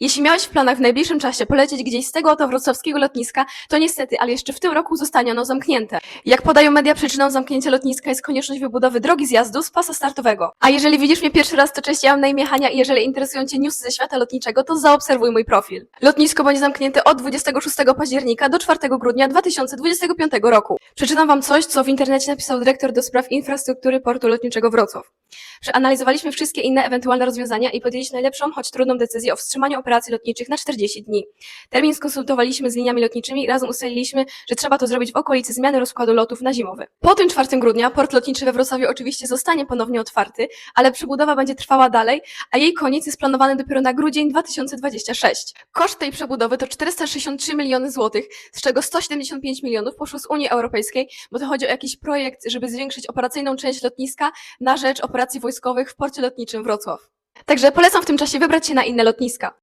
Jeśli miałeś w planach w najbliższym czasie polecieć gdzieś z tego oto wrocławskiego lotniska, to niestety, ale jeszcze w tym roku zostanie ono zamknięte. Jak podają media, przyczyną zamknięcia lotniska jest konieczność wybudowy drogi zjazdu z pasa startowego. A jeżeli widzisz mnie pierwszy raz, to cześć, ja mam na imię Hania i jeżeli interesują Cię newsy ze świata lotniczego, to zaobserwuj mój profil. Lotnisko będzie zamknięte od 26 października do 4 grudnia 2025 roku. Przeczytam Wam coś, co w internecie napisał dyrektor do spraw infrastruktury portu lotniczego Wrocław. Przeanalizowaliśmy wszystkie inne ewentualne rozwiązania i podjęliśmy najlepszą, choć trudną decyzję o wstrzymaniu operacji lotniczych na 40 dni. Termin skonsultowaliśmy z liniami lotniczymi i razem ustaliliśmy, że trzeba to zrobić w okolicy zmiany rozkładu lotów na zimowy. Po tym 4 grudnia port lotniczy we Wrocławiu oczywiście zostanie ponownie otwarty, ale przebudowa będzie trwała dalej, a jej koniec jest planowany dopiero na grudzień 2026. Koszt tej przebudowy to 463 miliony złotych, z czego 175 milionów poszło z Unii Europejskiej, bo to chodzi o jakiś projekt, żeby zwiększyć operacyjną część lotniska na rzecz operacji wojskowych w porcie lotniczym Wrocław. Także polecam w tym czasie wybrać się na inne lotniska.